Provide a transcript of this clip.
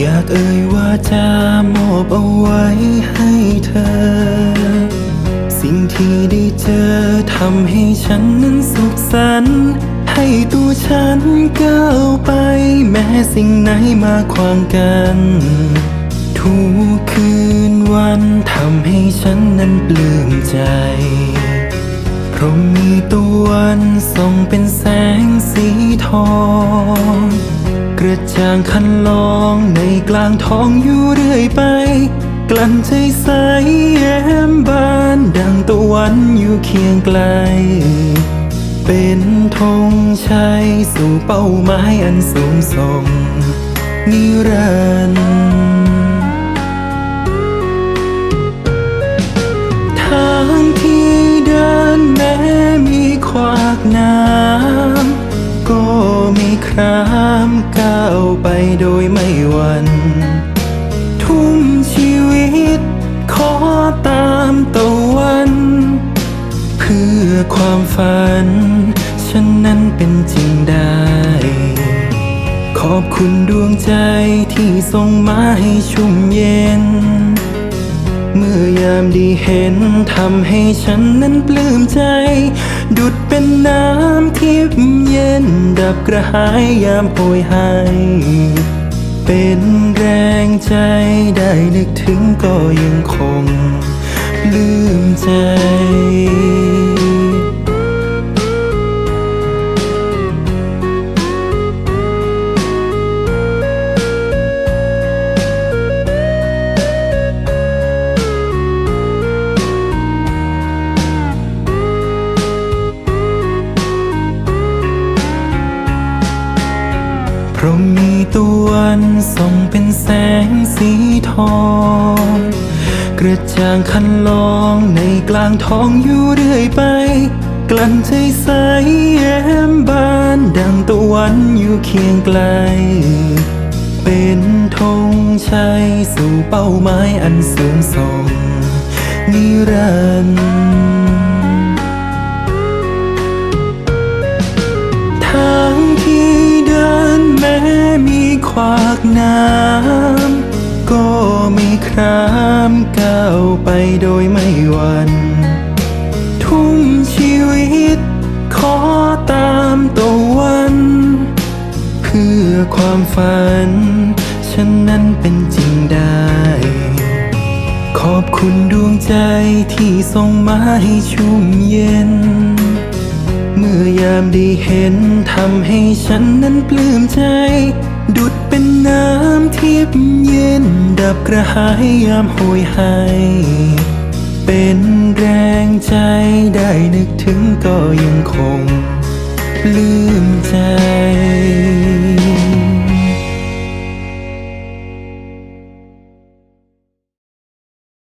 อยากเอ่ยว่าจะมอบเอาไว้ให้เธอ สิ่งที่ได้เจอทำให้ฉันนั้นสุขสันต์ให้ตัวฉันก้าวไป แม้สิ่งไหนมาขวางกัน ทุกคืนวันทำให้ฉันนั้นปลื้มใจเพราะมีตะวันส่องเป็นแสงสีทอง กระจ่างคันลองในกลางท้องอยู่เรื่อยไป กลั่นใจใสแย้มบานดังตะวันอยู่เคียงไกล เป็นธงชัยสู่เป้าหมายอันสูงส่ง นิรันดร์ทางที่เดินแม้มีขวาก ชีวิตขอตามตะวัน เพื่อความฝัน ฉันนั้นเป็นจริงได้ ขอบคุณดวงใจที่ส่งมาให้ชุ่มเย็น เมื่อยามด้เห็นทำให้ฉันนั้นปลื้มใจ ดุดเป็นน้ำทิพย์เย็น ดับกระหายยามโหยหาย เป็นแรงใจได้นึกถึงก็ยังคงลืมใจ พราะมีตะวันส่องเป็นแสงสีทอง กระจ่างคันลองในกลางท้องอยู่เรื่อยไป กลั่นใจใสแย้มบานดังตะวันอยู่เคียงไกล เป็นธงชัยสู่เป้าหมายอันสูงส่งนิรันดร์ ม้มีขวากน้ำ ก็ไม่ครามก้าวไปโดยไม่หวันทุ่มชีวิต ขอตามตะวัน เพื่อความฝัน ฉันนั้นเป็นจริงได้ ขอบคุณดวงใจที่ส่งมาให้ชุ่มเย็น เมื่อยามได้เห็นทำให้ฉันนั้นปลื้มใจ ดุดเป็นน้ำทิพย์เย็น ดับกระหายยามโหยหายเป็นแรงใจได้นึกถึงก็ยังคงปลื้มใจ